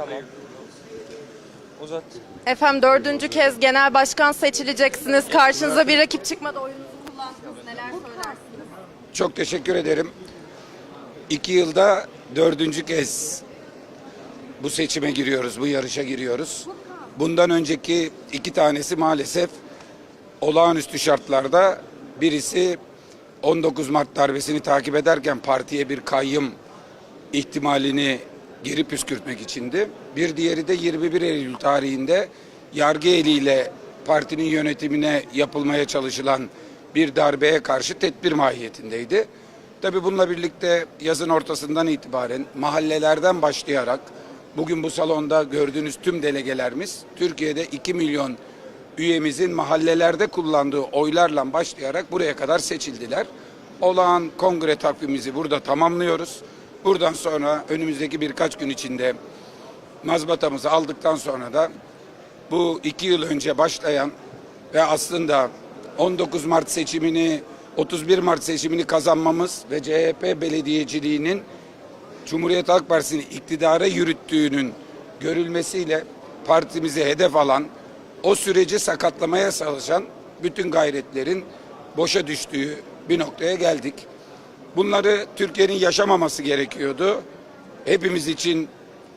Tamam. Uzat. Efendim dördüncü kez genel başkan seçileceksiniz. Karşınıza bir rakip çıkmadı. Oyunuzu kullandınız. Neler söylersiniz? Çok teşekkür ederim. İki yılda dördüncü kez bu seçime giriyoruz, bu yarışa giriyoruz. Bundan önceki iki tanesi maalesef olağanüstü şartlarda birisi 19 Mart darbesini takip ederken partiye bir kayyım ihtimalini geri püskürtmek içindi. Bir diğeri de 21 Eylül tarihinde yargı eliyle partinin yönetimine yapılmaya çalışılan bir darbeye karşı tedbir mahiyetindeydi. Tabii bununla birlikte yazın ortasından itibaren mahallelerden başlayarak bugün bu salonda gördüğünüz tüm delegelerimiz Türkiye'de 2 milyon üyemizin mahallelerde kullandığı oylarla başlayarak buraya kadar seçildiler. Olağan kongre takvimimizi burada tamamlıyoruz. Buradan sonra önümüzdeki birkaç gün içinde mazbatamızı aldıktan sonra da bu iki yıl önce başlayan ve aslında 19 Mart seçimini 31 Mart seçimini kazanmamız ve CHP belediyeciliğinin Cumhuriyet Halk Partisi'ni iktidara yürüttüğünün görülmesiyle partimizi hedef alan, o süreci sakatlamaya çalışan bütün gayretlerin boşa düştüğü bir noktaya geldik. Bunları Türkiye'nin yaşamaması gerekiyordu. Hepimiz için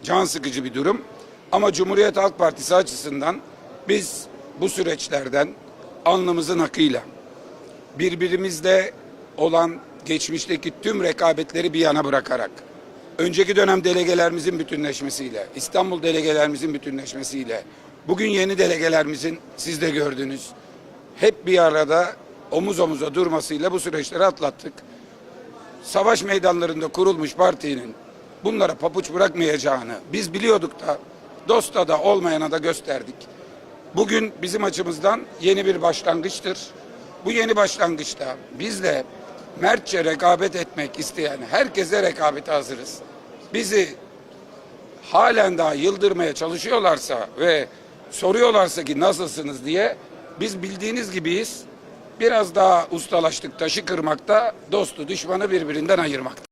can sıkıcı bir durum. Ama Cumhuriyet Halk Partisi açısından biz bu süreçlerden alnımızın akıyla birbirimizle olan geçmişteki tüm rekabetleri bir yana bırakarak önceki dönem delegelerimizin bütünleşmesiyle, İstanbul delegelerimizin bütünleşmesiyle, bugün yeni delegelerimizin siz de gördünüz, hep bir arada omuz omuza durmasıyla bu süreçleri atlattık. Savaş meydanlarında kurulmuş partinin bunlara papuç bırakmayacağını biz biliyorduk da dosta da olmayana da gösterdik. Bugün bizim açımızdan yeni bir başlangıçtır. Bu yeni başlangıçta biz de mertçe rekabet etmek isteyen herkese rekabete hazırız. Bizi halen daha yıldırmaya çalışıyorlarsa ve soruyorlarsa ki nasılsınız diye biz bildiğiniz gibiyiz. Biraz daha ustalaştık taşı kırmakta, dostu düşmanı birbirinden ayırmakta.